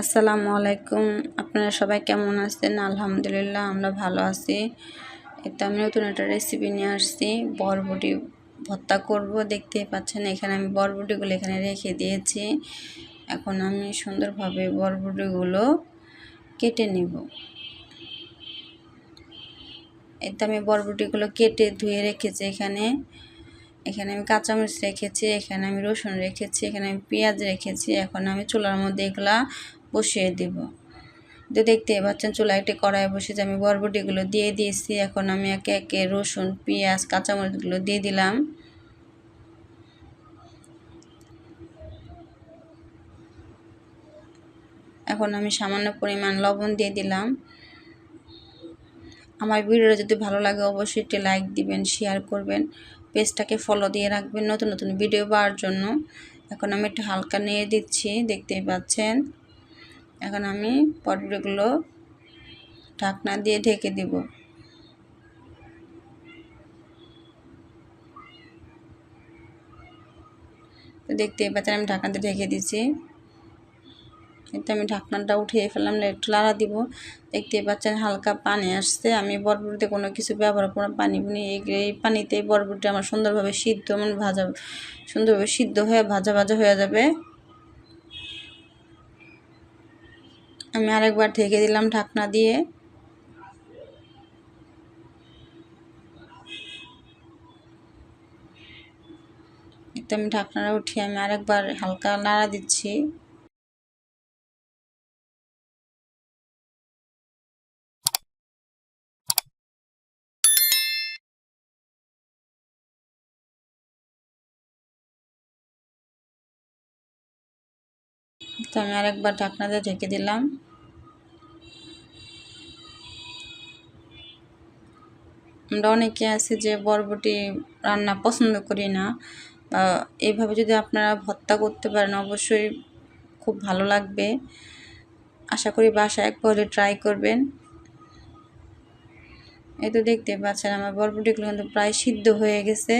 আসসালামু আলাইকুম। আপনারা সবাই কেমন আছেন? আলহামদুলিল্লাহ, আমরা ভালো আছি। এটা আমি নতুন একটা রেসিপি নিয়ে আসছি। বরবটি ভর্তা করব। দেখতেই পাচ্ছেন, এখানে আমি বরবটিগুলো এখানে রেখে দিয়েছি। এখন আমি সুন্দরভাবে বরবটিগুলো কেটে নিব। এটা আমি বরবটিগুলো কেটে ধুয়ে রেখেছি এখানে। এখানে আমি কাঁচামরিচ রেখেছি, এখানে আমি রসুন রেখেছি, এখানে আমি পেঁয়াজ রেখেছি। এখন আমি চুলার মধ্যে এগুলা বসিয়ে দিব। তো দেখতে পাচ্ছেন চুলা একটি কড়াই বসেছে। আমি বরবটিগুলো দিয়ে দিয়েছি। এখন আমি একে একে রসুন, পেঁয়াজ, কাঁচামরিচগুলো দিয়ে দিলাম। এখন আমি সামান্য পরিমাণ লবণ দিয়ে দিলাম। আমার ভিডিওটা যদি ভালো লাগে অবশ্যই একটি লাইক দিবেন, শেয়ার করবেন, পেজটাকে ফলো দিয়ে রাখবেন নতুন নতুন ভিডিও পাওয়ার জন্য। এখন আমি একটু হালকা নিয়ে দিচ্ছি, দেখতেই পাচ্ছেন। এখন আমি পটলগুলো ঢাকনা দিয়ে ঢেকে দিব। তো দেখতেই পাচ্ছেন, আমি ঢাকনাতে ঢেকে দিচ্ছি কিন্তু আমি ঢাকনাটা উঠিয়ে ফেললাম একটু লাড়া দিব। দেখতেই পাচ্ছেন, হালকা পানি আসছে। আমি বরবটিতে কোনো কিছু ব্যবহার কোনো পানি বুনি এই পানিতেই বরবটি আমার সুন্দরভাবে সিদ্ধ মানে ভাজা, সুন্দরভাবে সিদ্ধ হয়ে ভাজা ভাজা হয়ে যাবে। আমি আরেকবার ঢেকে দিলাম ঢাকনা দিয়ে। তো আমি ঢাকনাটা উঠিয়ে আমি আরেকবার হালকা নাড়া দিচ্ছি। তো আমি আরেকবার ঢাকনা দিয়ে ঢেকে দিলাম। আমরা অনেকে আছে যে বরবটি রান্না পছন্দ করি না। বা এইভাবে যদি আপনারা ভর্তা করতে পারেন, অবশ্যই খুব ভালো লাগবে। আশা করি বাসায় একবার ট্রাই করবেন। এই তো দেখতে পাচ্ছেন, আমার বরবটিগুলো কিন্তু প্রায় সিদ্ধ হয়ে গেছে।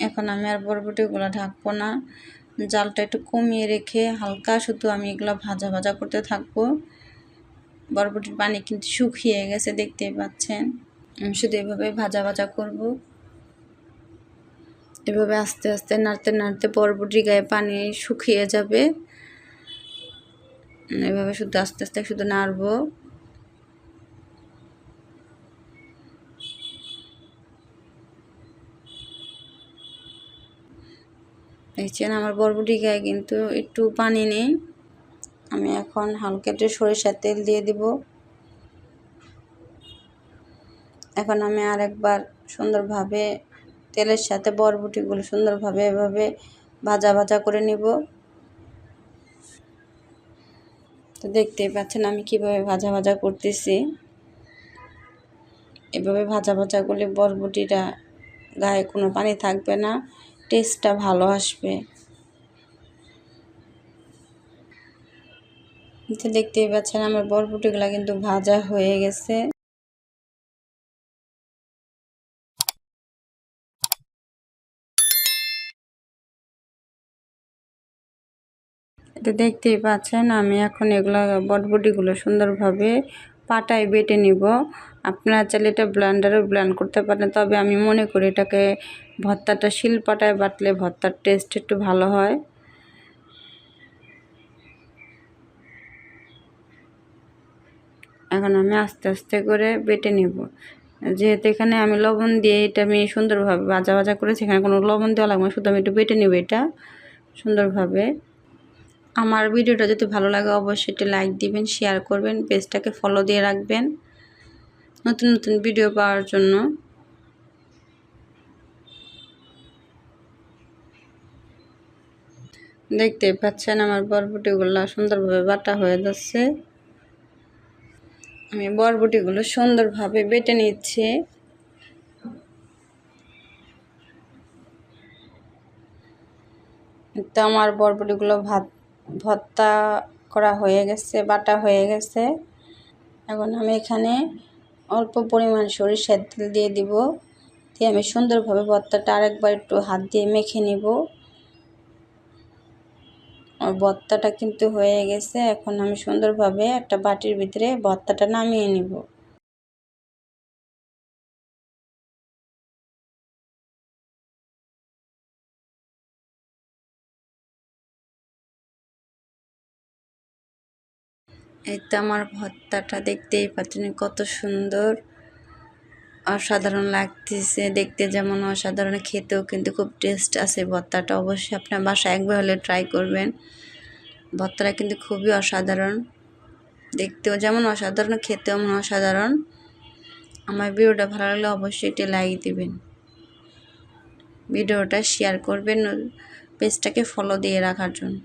এখন আমি আর বরবটিগুলো ঢাকবো না। জালটা একটু কমিয়ে রেখে হালকা শুধু আমি এগুলো ভাজা ভাজা করতে থাকব। বরবটির পানি কিন্তু শুকিয়ে গেছে, দেখতেই পাচ্ছেন। আমি শুধু এভাবে ভাজা ভাজা করব। এভাবে আস্তে আস্তে নাড়তে নাড়তে বরবটি গায়ে পানি শুকিয়ে যাবে। এভাবে শুধু আস্তে আস্তে শুধু নাড়বো। দেখছেন, আমার বরবটি গায়ে কিন্তু একটু পানি নেই। আমি এখন হালকা একটু সরিষার তেল দিয়ে দিব। এখন আমি আরেকবার সুন্দরভাবে তেলের সাথে বরবটিগুলো সুন্দরভাবে এভাবে ভাজা ভাজা করে নিব। তো দেখতেই পাচ্ছেন, আমি কীভাবে ভাজা ভাজা করতেছি। এভাবে ভাজা ভাজা করলে বরবটিটা গায়ে কোনো পানি থাকবে না। টেস্টটা ভালো আসবে। দেখতেই পাচ্ছেন আমার বরবটিগুলো কিন্তু ভাজা হয়ে গেছে। দেখতেই পাচ্ছেন আমি এখন এগুলো বটবটিগুলো সুন্দরভাবে পাটায় বেটে নিব। আপনারা চাইলে এটা ব্লান্ডারও ব্লান্ড করতে পারেন, তবে আমি মনে করি এটাকে ভর্তাটা শিল পাটায় বাটলে ভর্তার টেস্ট একটু ভালো হয়। এখন আমি আস্তে আস্তে করে বেটে নেব। যেহেতু এখানে আমি লবণ দিয়ে এটা আমি সুন্দরভাবে ভাজা ভাজা করেছি, এখানে কোনো লবণ দেওয়া লাগবে শুধু আমি একটু বেটে নেব এটা সুন্দরভাবে। আমার ভিডিওটা যদি ভালো লাগে, অবশ্যই একটি লাইক দিবেন, শেয়ার করবেন, পেজটাকে ফলো দিয়ে রাখবেন। নতুন নতুন ভিডিও পাওয়ার জন্য। দেখতে পাচ্ছেন আমার বরবটিগুলো সুন্দরভাবে বাটা হয়ে যাচ্ছে। আমি বরবটিগুলো সুন্দরভাবে বেটে নিচ্ছি। তো আমার বরবটিগুলো ভাত, ভর্তা করা হয়ে গেছে, বাটা হয়ে গেছে। এখন আমি এখানে অল্প পরিমাণ সরিষার তেল দিয়ে দিব। দিয়ে আমি সুন্দরভাবে ভর্তাটা আরেকবার একটু হাত দিয়ে মেখে নিব। আর ভর্তাটা কিন্তু হয়ে গেছে। এখন আমি সুন্দরভাবে একটা বাটির ভিতরে ভর্তাটা নামিয়ে নিব। এই তো আমার ভর্তাটা দেখতেই পাচ্ছেন কত সুন্দর। অসাধারণ লাগতেছে, দেখতে যেমন অসাধারণ, খেতেও কিন্তু খুব টেস্ট আছে ভর্তাটা অবশ্যই আপনার বাসায় একবার হলে ট্রাই করবেন। ভর্তাটা কিন্তু খুবই অসাধারণ, দেখতেও যেমন অসাধারণ, খেতেও এমন অসাধারণ। আমার ভিডিওটা ভালো লাগলে অবশ্যই এটি লাইক দিবেন। ভিডিওটা শেয়ার করবেন, পেজটাকে ফলো দিয়ে রাখার জন্য।